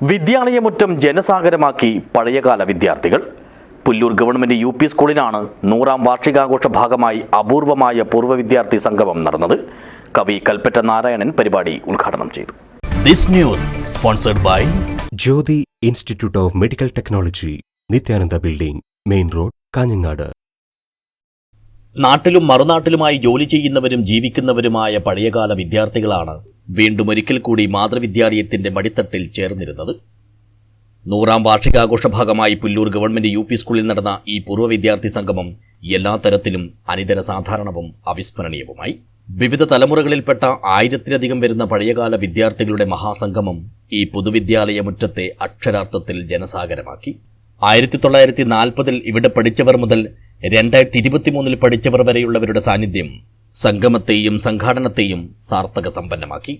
വിദ്യാലയമുറ്റം ജനസാഗരമാക്കി പഴയകാല വിദ്യാർത്ഥികൾ. Pullur government U P സ്കൂളിലാണ് നൂറാം വാർഷികാഘോഷ ഭാഗമായി അപൂർവമായ പൂർവ വിദ്യാർത്ഥി സംഗമം നടന്നത്. കവി കൽപ്പറ്റ നാരായണൻ പരിപാടി ഉദ്ഘാടനം ചെയ്തു. This news sponsored by Jyothi institute of medical technology Nithyananda building main road Kanhangad. നാട്ടിലും മറുനാട്ടിലുമായി ജോലി ചെയ്യുന്നവരും ജീവിക്കുന്നവരുമായ പഴയകാല വിദ്യാർത്ഥികളാണ് വീണ്ടും ഒരിക്കൽ കൂടി മാതൃവിദ്യാലയത്തിന്റെ മടിത്തട്ടിൽ ചേർന്നിരുന്നത്. നൂറാം വാർഷികാഘോഷ ഭാഗമായി പുല്ലൂർ ഗവൺമെന്റ് യു പി സ്കൂളിൽ നടന്ന ഈ പൂർവ വിദ്യാർത്ഥി സംഗമം എല്ലാ തരത്തിലും അനിതര സാധാരണവും അവിസ്മരണീയവുമായി. വിവിധ തലമുറകളിൽപ്പെട്ട ആയിരത്തിലധികം വരുന്ന പഴയകാല വിദ്യാർത്ഥികളുടെ മഹാസംഗമം ഈ പൊതുവിദ്യാലയ മുറ്റത്തെ അക്ഷരാർത്ഥത്തിൽ ജനസാഗരമാക്കി. ആയിരത്തി തൊള്ളായിരത്തി നാൽപ്പതിൽ ഇവിടെ പഠിച്ചവർ മുതൽ രണ്ടായിരത്തി ഇരുപത്തിമൂന്നിൽ പഠിച്ചവർ വരെയുള്ളവരുടെ സാന്നിധ്യം സംഗമത്തെയും സംഘാടനത്തെയും സാർത്ഥക സമ്പന്നമാക്കി.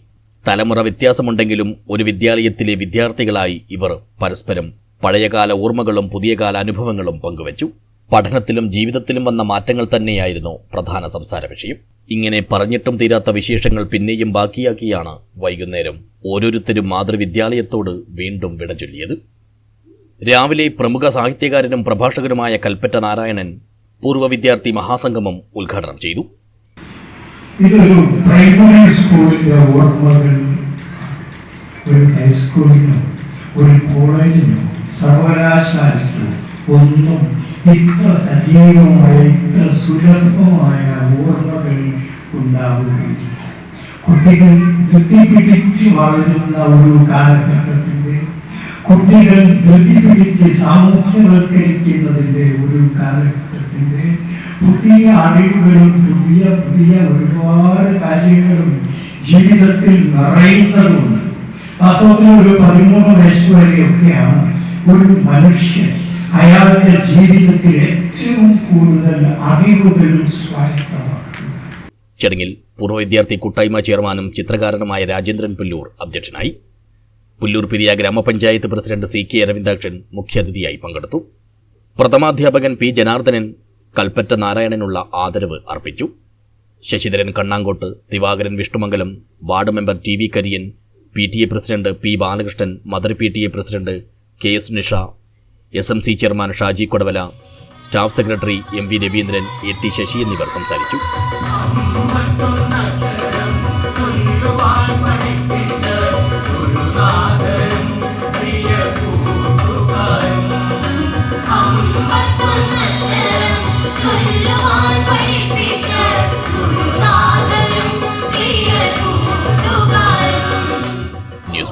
തലമുറ വ്യത്യാസമുണ്ടെങ്കിലും ഒരു വിദ്യാലയത്തിലെ വിദ്യാർത്ഥികളായി ഇവർ പരസ്പരം പഴയകാല ഓർമ്മകളും പുതിയകാല അനുഭവങ്ങളും പങ്കുവച്ചു. പഠനത്തിലും ജീവിതത്തിലും വന്ന മാറ്റങ്ങൾ തന്നെയായിരുന്നു പ്രധാന സംസാര വിഷയം. ഇങ്ങനെ പറഞ്ഞിട്ടും തീരാത്ത വിശേഷങ്ങൾ പിന്നെയും ബാക്കിയാക്കിയാണ് വൈകുന്നേരം ഓരോരുത്തരും മാതൃവിദ്യാലയത്തോട് വീണ്ടും വിട ചൊല്ലിയത്. രാവിലെ പ്രമുഖ സാഹിത്യകാരനും പ്രഭാഷകനുമായ കൽപ്പറ്റ നാരായണൻ പൂർവ വിദ്യാർത്ഥി മഹാസംഗമം ഉദ്ഘാടനം ചെയ്തു. ഇതൊരു പ്രൈമറി സ്കൂളിന്റെ ഓർമ്മകൾ ഒരു ഹൈസ്കൂളിനോ ഒരു കോളേജിനോ സർവകലാശാലയ്ക്കോ ഒന്നും ഇത്ര സജീവമായ ഇത്ര സുലഭമായ ഓർമ്മകൾ ഉണ്ടാവുകയില്ല. കുട്ടികൾ ധൃതി പിടിച്ച് വളരുന്ന ഒരു കാലഘട്ടത്തിന്റെ കുട്ടികൾ ധൃതി പിടിച്ച് സാമൂഹ്യവൽക്കരിക്കുന്നതിന്റെ ഒരു കാലഘട്ടത്തിന്റെ പുതിയ അറിവുകളും പുതിയ പുതിയ ഒരുപാട് കാര്യങ്ങളും ജീവിതത്തിൽ നിറയുന്നതുമുണ്ട്. വാസ്തവത്തിൽ ഒരു പതിമൂന്ന് വയസ്സ് വരെയൊക്കെയാണ് ഒരു മനുഷ്യൻ അയാളുടെ ജീവിതത്തിൽ ഏറ്റവും കൂടുതൽ അറിവുകൾ സ്വായത്തമാക്കുന്നത്. ചടങ്ങിൽ പൂർവ വിദ്യാർത്ഥി കൂട്ടായ്മ ചെയർമാനും ചിത്രകാരനുമായ രാജേന്ദ്രൻ പുല്ലൂർ അധ്യക്ഷനായി. പുല്ലൂർ പിരിയ ഗ്രാമപഞ്ചായത്ത് പ്രസിഡന്റ് സി കെ അരവിന്ദാക്ഷൻ മുഖ്യാതിഥിയായി പങ്കെടുത്തു. പ്രഥമാധ്യാപകൻ പി ജനാർദ്ദനൻ കൽപ്പറ്റ നാരായണനുള്ള ആദരവ് അർപ്പിച്ചു. Sasidharan Kannankott Divakaran Vishnumangalam ward member T V Kariyan P T A president P Balakrishnan mother P T A president K S Nisha S M C chairman Shaji Kodavala staff secretary M V Raveendran A T Sasi എന്നിവർ സംസാരിച്ചു.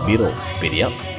Beatlepedia.